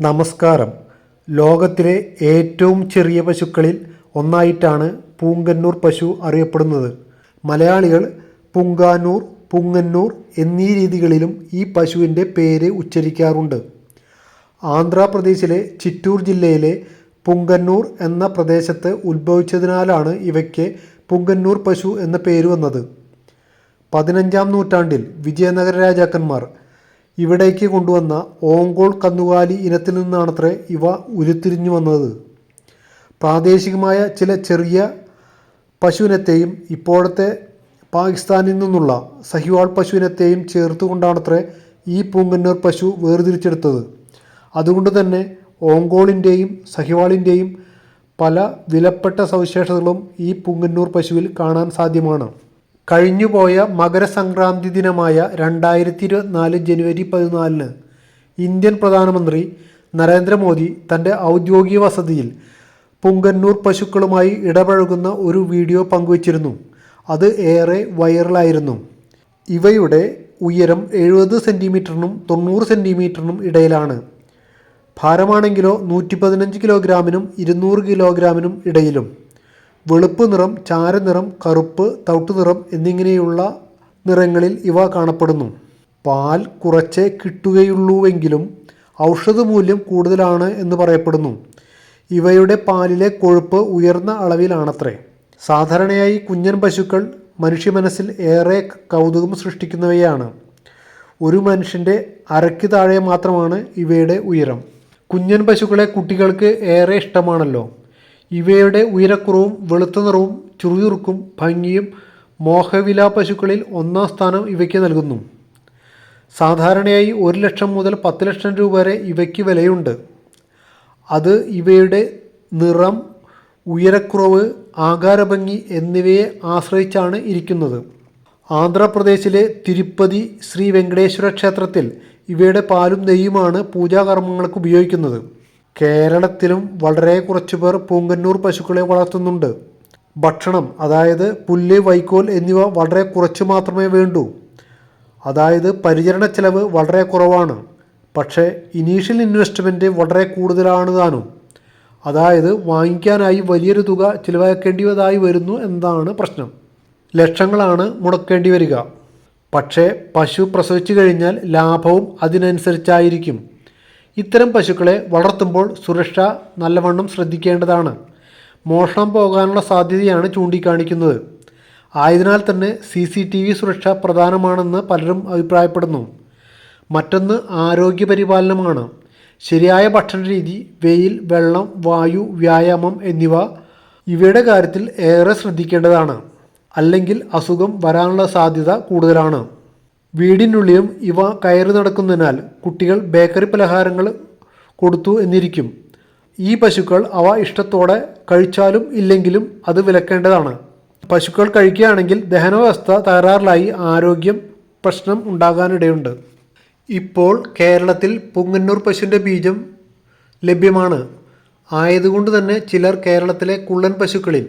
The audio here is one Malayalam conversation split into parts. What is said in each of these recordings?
നമസ്കാരം. ലോകത്തിലെ ഏറ്റവും ചെറിയ പശുക്കളിൽ ഒന്നായിട്ടാണ് പൂങ്കന്നൂർ പശു അറിയപ്പെടുന്നത്. മലയാളികൾ പുങ്കാനൂർ പുങ്ങന്നൂർ എന്നീ രീതികളിലും ഈ പശുവിന്റെ പേര് ഉച്ചരിക്കാറുണ്ട്. ആന്ധ്രാപ്രദേശിലെ ചിറ്റൂർ ജില്ലയിലെ പുങ്കന്നൂർ എന്ന പ്രദേശത്ത് ഉത്ഭവിച്ചതിനാലാണ് ഇവയ്ക്ക് പുങ്കന്നൂർ പശു എന്ന പേര് വന്നത്. പതിനഞ്ചാം നൂറ്റാണ്ടിൽ വിജയനഗര രാജാക്കന്മാർ ഇവിടേക്ക് കൊണ്ടുവന്ന ഓങ്കോൾ കന്നുകാലി ഇനത്തിൽ നിന്നാണത്രേ ഇവ ഉരുത്തിരിഞ്ഞു വന്നത്. പ്രാദേശികമായ ചില ചെറിയ പശുവിനത്തെയും ഇപ്പോഴത്തെ പാകിസ്ഥാനിൽ നിന്നുള്ള സഹിവാൾ പശുവിനത്തെയും ചേർത്തുകൊണ്ടാണത്രേ ഈ പൂങ്കന്നൂർ പശു വേർതിരിച്ചെടുത്തത്. അതുകൊണ്ട് തന്നെ ഓങ്കോളിന്റെയും സഹിവാളിന്റെയും പല വിലപ്പെട്ട സവിശേഷതകളും ഈ പൂങ്കന്നൂർ പശുവിൽ കാണാൻ സാധ്യമാണ്. കഴിഞ്ഞുപോയ മകരസംക്രാന്തി ദിനമായ രണ്ടായിരത്തി ഇരുപത്തിനാല് ജനുവരി പതിനാലിന് ഇന്ത്യൻ പ്രധാനമന്ത്രി നരേന്ദ്രമോദി തന്റെ ഔദ്യോഗിക വസതിയിൽ പുങ്കന്നൂർ പശുക്കളുമായി ഇടപഴകുന്ന ഒരു വീഡിയോ പങ്കുവച്ചിരുന്നു. അത് ഏറെ വൈറലായിരുന്നു. ഇവയുടെ ഉയരം എഴുപത് സെന്റിമീറ്ററിനും തൊണ്ണൂറ് സെന്റിമീറ്ററിനും ഇടയിലാണ്. ഭാരമാണെങ്കിലോ നൂറ്റി പതിനഞ്ച് കിലോഗ്രാമിനും ഇരുന്നൂറ് കിലോഗ്രാമിനും ഇടയിലും. വെളുപ്പ് നിറം ചാരനിറം കറുപ്പ് തവിട്ട് നിറം എന്നിങ്ങനെയുള്ള നിറങ്ങളിൽ ഇവ കാണപ്പെടുന്നു. പാൽ കുറച്ചേ കിട്ടുകയുള്ളൂവെങ്കിലും ഔഷധ മൂല്യം കൂടുതലാണ് എന്ന് പറയപ്പെടുന്നു. ഇവയുടെ പാലിലെ കൊഴുപ്പ് ഉയർന്ന അളവിലാണത്രേ. സാധാരണയായി കുഞ്ഞൻ പശുക്കൾ മനുഷ്യ മനസ്സിൽ ഏറെ കൗതുകം സൃഷ്ടിക്കുന്നവയാണ്. ഒരു മനുഷ്യന്റെ അരയ്ക്ക് താഴെ മാത്രമാണ് ഇവയുടെ ഉയരം. കുഞ്ഞൻ പശുക്കളെ കുട്ടികൾക്ക് ഏറെ ഇഷ്ടമാണല്ലോ. ഇവയുടെ ഉയരക്കുറവും വെളുത്ത നിറവും ചുറുചുറുക്കും ഭംഗിയും മോഹവില പശുക്കളിൽ ഒന്നാം സ്ഥാനം ഇവയ്ക്ക് നൽകുന്നു. സാധാരണയായി ഒരു ലക്ഷം മുതൽ പത്ത് ലക്ഷം രൂപ വരെ ഇവയ്ക്ക് വിലയുണ്ട്. അത് ഇവയുടെ നിറം ഉയരക്കുറവ് ആകാരഭംഗി എന്നിവയെ ആശ്രയിച്ചാണ് ഇരിക്കുന്നത്. ആന്ധ്രാപ്രദേശിലെ തിരുപ്പതി ശ്രീ വെങ്കടേശ്വര ക്ഷേത്രത്തിൽ ഇവയുടെ പാലും നെയ്യുമാണ് പൂജാകർമ്മങ്ങൾക്ക് ഉപയോഗിക്കുന്നത്. കേരളത്തിലും വളരെ കുറച്ചു പേർ പൂങ്കന്നൂർ പശുക്കളെ വളർത്തുന്നുണ്ട്. ഭക്ഷണം അതായത് പുല്ല് വൈക്കോൽ എന്നിവ വളരെ കുറച്ച് മാത്രമേ വേണ്ടൂ. അതായത് പരിചരണ ചെലവ് വളരെ കുറവാണ്. പക്ഷേ ഇനീഷ്യൽ ഇൻവെസ്റ്റ്മെന്റ് വളരെ കൂടുതലാണ് താനും. അതായത് വാങ്ങിക്കാനായി വലിയൊരു തുക ചിലവാക്കേണ്ടിയതായി വരുന്നു എന്നതാണ് പ്രശ്നം. ലക്ഷങ്ങളാണ് മുടക്കേണ്ടി വരിക. പക്ഷേ പശു പ്രസവിച്ചു കഴിഞ്ഞാൽ ലാഭവും അതിനനുസരിച്ചായിരിക്കും. ഇത്തരം പശുക്കളെ വളർത്തുമ്പോൾ സുരക്ഷ നല്ലവണ്ണം ശ്രദ്ധിക്കേണ്ടതാണ്. മോഷണം പോകാനുള്ള സാധ്യതയാണ് ചൂണ്ടിക്കാണിക്കുന്നത്. ആയതിനാൽ തന്നെ സി സി ടി വി സുരക്ഷ പ്രധാനമാണെന്ന് പലരും അഭിപ്രായപ്പെടുന്നു. മറ്റൊന്ന് ആരോഗ്യ പരിപാലനമാണ്. ശരിയായ ഭക്ഷണ രീതി വെയിൽ വെള്ളം വായു വ്യായാമം എന്നിവ ഇവയുടെ കാര്യത്തിൽ ഏറെ ശ്രദ്ധിക്കേണ്ടതാണ്. അല്ലെങ്കിൽ അസുഖം വരാനുള്ള സാധ്യത കൂടുതലാണ്. വീടിനുള്ളിലും ഇവ കയറി നടക്കുന്നതിനാൽ കുട്ടികൾ ബേക്കറി പലഹാരങ്ങൾ കൊടുത്തു എന്നിരിക്കും. ഈ പശുക്കൾ അവ ഇഷ്ടത്തോടെ കഴിച്ചാലും ഇല്ലെങ്കിലും അത് വിലക്കേണ്ടതാണ്. പശുക്കൾ കഴിക്കുകയാണെങ്കിൽ ദഹനവ്യവസ്ഥ തകരാറിലായി ആരോഗ്യം പ്രശ്നം ഉണ്ടാകാനിടയുണ്ട്. ഇപ്പോൾ കേരളത്തിൽ പുങ്ങന്നൂർ പശുവിന്റെ ബീജം ലഭ്യമാണ്. ആയതുകൊണ്ട് തന്നെ ചിലർ കേരളത്തിലെ കുള്ളൻ പശുക്കളിൽ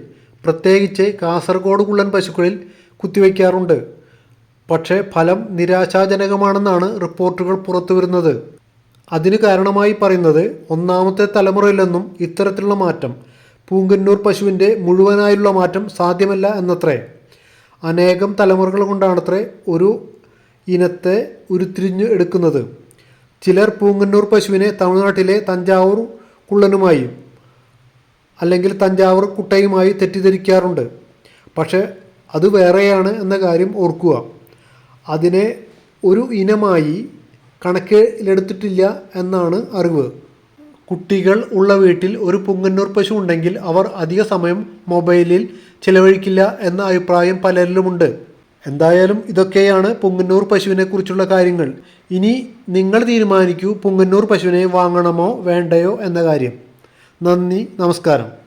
പ്രത്യേകിച്ച് കാസർഗോഡ് കുള്ളൻ പശുക്കളിൽ കുത്തിവയ്ക്കാറുണ്ട്. പക്ഷേ ഫലം നിരാശാജനകമാണെന്നാണ് റിപ്പോർട്ടുകൾ പുറത്തുവരുന്നത്. അതിന് കാരണമായി പറയുന്നത് ഒന്നാമത്തെ തലമുറയിലൊന്നും ഇത്തരത്തിലുള്ള മാറ്റം പൂങ്കന്നൂർ പശുവിന്റെ മുഴുവനായുള്ള മാറ്റം സാധ്യമല്ല എന്നത്രേ. അനേകം തലമുറകൾ കൊണ്ടാണത്രേ ഒരു ഇനത്തെ ഉരുത്തിരിഞ്ഞു എടുക്കുന്നത്. ചിലർ പൂങ്കന്നൂർ പശുവിനെ തമിഴ്നാട്ടിലെ തഞ്ചാവൂർ കുള്ളനുമായും അല്ലെങ്കിൽ തഞ്ചാവൂർ കുട്ടയുമായി തെറ്റിദ്ധരിക്കാറുണ്ട്. പക്ഷേ അത് വേറെയാണ് എന്ന കാര്യം ഓർക്കുക. അതിനെ ഒരു ഇനമായി കണക്കിലെടുത്തിട്ടില്ല എന്നാണ് അറിവ്. കുട്ടികൾ ഉള്ള വീട്ടിൽ ഒരു പുങ്ങന്നൂർ പശു ഉണ്ടെങ്കിൽ അവർ അധിക സമയം മൊബൈലിൽ ചിലവഴിക്കില്ല എന്ന അഭിപ്രായം പലരിലുമുണ്ട്. എന്തായാലും ഇതൊക്കെയാണ് പുങ്ങന്നൂർ പശുവിനെ കുറിച്ചുള്ള കാര്യങ്ങൾ. ഇനി നിങ്ങൾ തീരുമാനിക്കൂ പുങ്ങന്നൂർ പശുവിനെ വാങ്ങണമോ വേണ്ടയോ എന്ന കാര്യം. നന്ദി നമസ്കാരം.